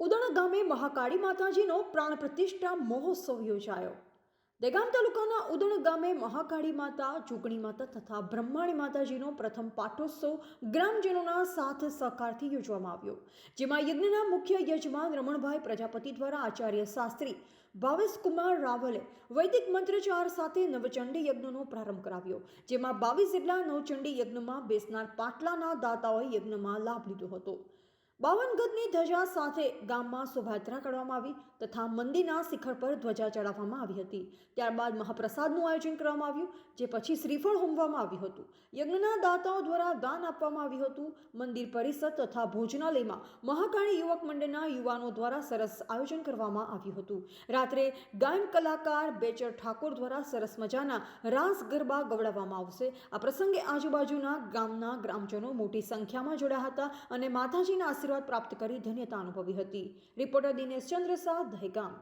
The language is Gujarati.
ઉદણ ગામે મહાકાળી માતાજીનો પ્રાણ પ્રતિષ્ઠા મહોત્સવ યોજાયો. દેગામ તાલુકાના ઉદણ ગામે મહાકાળી માતા ચૂંટણી માતા તથા બ્રહ્માણી માતાજીનો પ્રથમ પાટોત્સવ ગ્રામજનોના સાથ સહકારથી યોજવામાં આવ્યો. જેમાં યજ્ઞના મુખ્ય યજમાન રમણભાઈ પ્રજાપતિ દ્વારા આચાર્ય શાસ્ત્રી ભાવેશ કુમાર રાવલે વૈદિક મંત્રચાર સાથે નવચંડી યજ્ઞનો પ્રારંભ કરાવ્યો, જેમાં બાવીસ જેટલા નવચંડી યજ્ઞમાં બેસનાર પાટલાના દાતાઓએ યજ્ઞમાં લાભ લીધો હતો. બાવન ગજની ધજા સાથે ગામમાં શોભાયાત્રા કરવામાં આવી તથા મંદિરના શિખર પર ધ્વજા ચડાવવામાં આવી હતી. ત્યારબાદ મહાપ્રસાદનું આયોજન કરવામાં આવ્યું, જે પછી શ્રીફળ હોમવામાં આવ્યું હતું. યજ્ઞના દાતાઓ દ્વારા દાન આપવામાં આવ્યું હતું. મંદિર પરિસર તથા ભોજનાલયમાં મહાકાળી યુવક મંડળના યુવાનો દ્વારા સરસ આયોજન કરવામાં આવ્યું હતું. રાત્રે ગાયન કલાકાર બેચર ઠાકોર દ્વારા સરસ મજાના રાસ ગરબા ગવડાવવામાં આવશે. આ પ્રસંગે આજુબાજુના ગામના ગ્રામજનો મોટી સંખ્યામાં જોડાયા હતા અને માતાજીના આશીર્વાદ પ્રાપ્ત કરી ધન્યતા અનુભવી હતી. રિપોર્ટર દિનેશ ચંદ્ર શાહ દહેગામ.